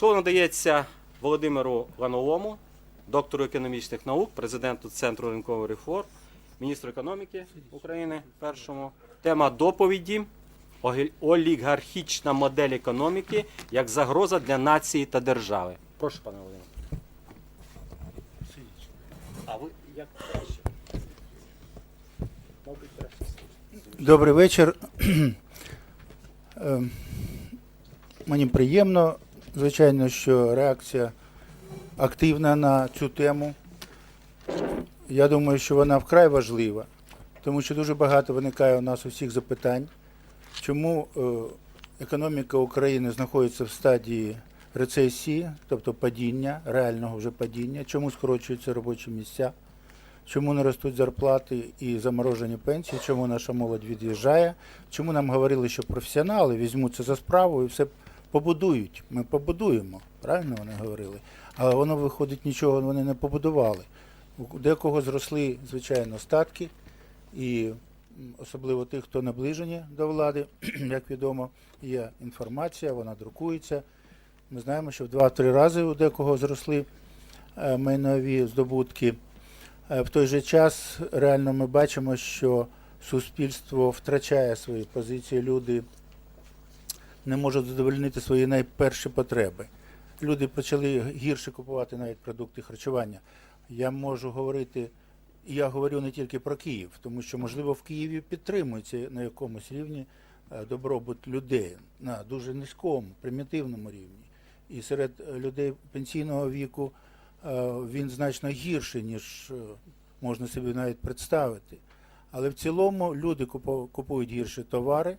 Слово надається Володимиру Лановому, доктору економічних наук, президенту Центру ринкових реформ, міністру економіки України. Першому тема доповіді олігархічна модель економіки як загроза для нації та держави. Прошу, пане Володимире. А ви як краще? Добрий вечір. Ем, Мені приємно, звичайно, що реакція активна на цю тему. Я думаю, що вона вкрай важлива, тому що дуже багато виникає у нас усіх запитань, чому е, економіка України знаходиться в стадії рецесії, тобто падіння, реального вже падіння, чому скорочуються робочі місця. Чому не ростуть зарплати і заморожені пенсії? Чому наша молодь від'їжджає? Чому нам говорили, що професіонали візьмуться за справу і все побудують? Ми побудуємо, правильно вони говорили. Але воно виходить, нічого вони не побудували. У декого зросли, звичайно, статки, і особливо тих, хто наближені до влади, як відомо, є інформація, вона друкується. Ми знаємо, що в 2-3 рази у декого зросли е, майнові здобутки. Е, В той же час реально ми бачимо, що суспільство втрачає свої позиції, люди не можуть задовольнити свої найперші потреби. Люди почали гірше купувати навіть продукти харчування. Я можу говорити, я говорю не тільки про Київ, тому що, можливо, в Києві підтримується на якомусь рівні е, добробут людей на дуже низькому, примітивному рівні. І серед людей пенсійного віку е, він значно гірший, ніж е, можна собі навіть представити. Але в цілому люди купу- купують гірші товари,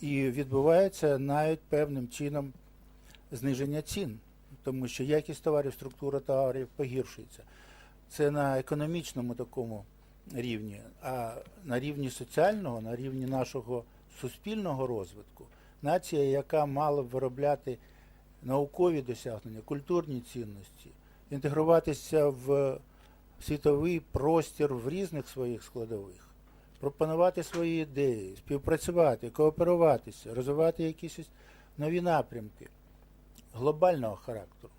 і відбувається навіть певним чином зниження цін, тому що якість товарів, структура товарів погіршується. Це на економічному такому рівні, а на рівні соціального, на рівні нашого суспільного розвитку, нація, яка мала б виробляти наукові досягнення, культурні цінності, інтегруватися в світовий простір в різних своїх складових, пропонувати свої ідеї, співпрацювати, кооперуватися, розвивати якісь нові напрямки глобального характеру.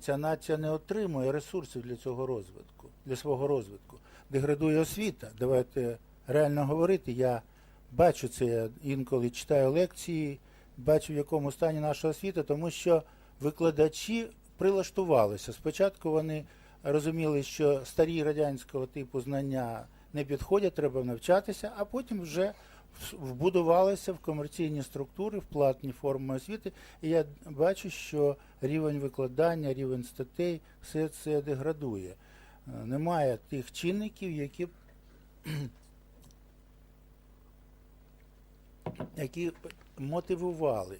Ця нація не отримує ресурсів для цього розвитку, для свого розвитку. Деградує освіта. Давайте реально говорити. Я бачу це, я інколи читаю лекції, бачу, в якому стані наша освіта, тому що викладачі прилаштувалися. Спочатку вони розуміли, що старі радянського типу знання не підходять, треба навчатися, а потім вже вбудувалися в комерційні структури, в платні форми освіти. І я бачу, що рівень викладання, рівень статей, все це деградує. Е, Немає тих чинників, які які мотивували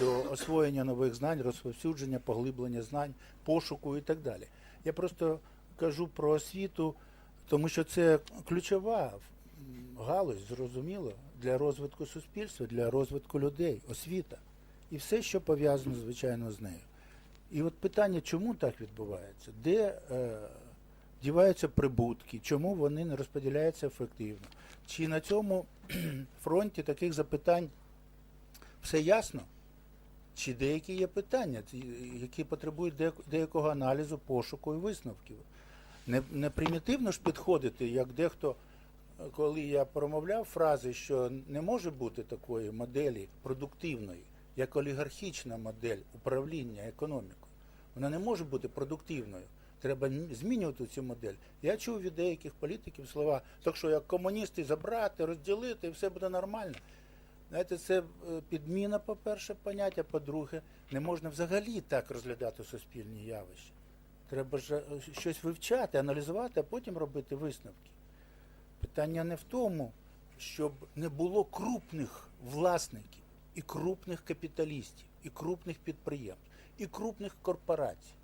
до освоєння нових знань, розповсюдження, поглиблення знань, пошуку і так далі. Я просто кажу про освіту, тому що це ключова галузь, зрозуміло, для розвитку суспільства, для розвитку людей, освіта. І все, що пов'язано, звичайно, з нею. І от питання, чому так відбувається? Де е, діваються прибутки, чому вони не розподіляються ефективно? Чи на цьому фронті таких запитань все ясно? Чи деякі є питання, які потребують деякого аналізу, пошуку і висновків? Не, не примітивно ж підходити, як дехто, коли я промовляв фрази, що не може бути такої моделі продуктивної, як олігархічна модель управління економікою. Вона не може бути продуктивною. Треба змінювати цю модель. Я чув від деяких політиків слова, так що як комуністи забрати, розділити, і все буде нормально. Знаєте, це е, підміна, по-перше, поняття, по-друге, не можна взагалі так розглядати суспільні явища. Треба ж е, щось вивчати, аналізувати, а потім робити висновки. Питання не в тому, щоб не було крупних власників, і крупних капіталістів, і крупних підприємств, і крупних корпорацій.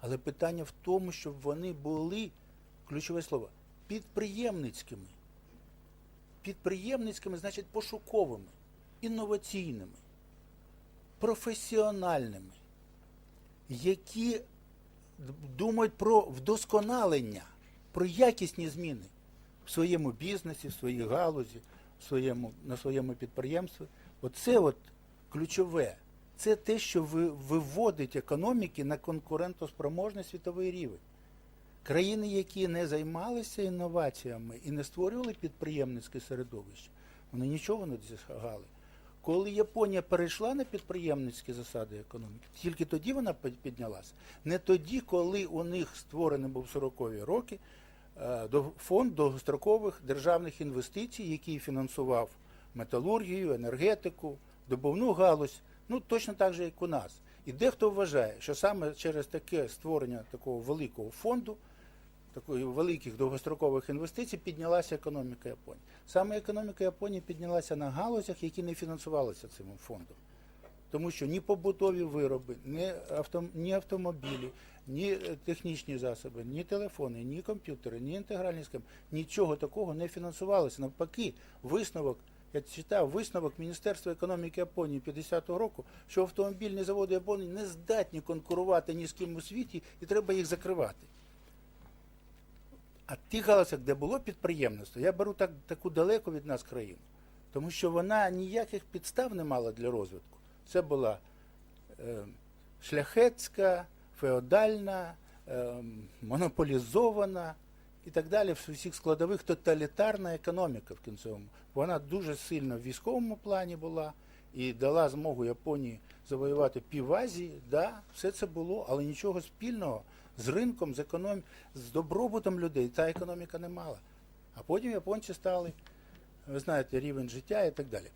Але питання в тому, щоб вони були, ключове слово, підприємницькими. Підприємницькими, значить, пошуковими, інноваційними, професіональними, які думають про вдосконалення, про якісні зміни в своєму бізнесі, в своїй галузі, в своєму, на своєму підприємстві. Оце от ключове. це те, що ви- виводить економіки на конкурентоспроможний світовий рівень. Країни, які не займалися інноваціями і не створювали підприємницьке середовище, вони нічого не досягали. Коли Японія перейшла на підприємницькі засади економіки, тільки тоді вона під- піднялася. Не тоді, коли у них створений був 40-ві роки е, фонд довгострокових державних інвестицій, який фінансував металургію, енергетику, добувну галузь, ну точно так же, як у нас. І дехто вважає, що саме через таке створення такого великого фонду, такої великих довгострокових інвестицій, піднялася економіка Японії. Саме економіка Японії піднялася на галузях, які не фінансувалися цим фондом. Тому що ні побутові вироби, ні, авто, ні автомобілі, ні е, технічні засоби, ні телефони, ні комп'ютери, ні інтегральні схеми, нічого такого не фінансувалося. Навпаки, висновок, я читав висновок Міністерства економіки Японії 50-го року, що автомобільні заводи Японії не здатні конкурувати ні з ким у світі, і треба їх закривати. А ті галузях, де було підприємництво, я беру так, таку далеко від нас країну, тому що вона ніяких підстав не мала для розвитку. Це була е, шляхетська, феодальна, е, монополізована і так далі, в усіх складових тоталітарна економіка в кінцевому. Вона дуже сильно в військовому плані була і дала змогу Японії завоювати пів Азії. Да, все це було, але нічого спільного з ринком, з економі... з добробутом людей та економіка не мала. А потім японці стали, ви знаєте, рівень життя і так далі.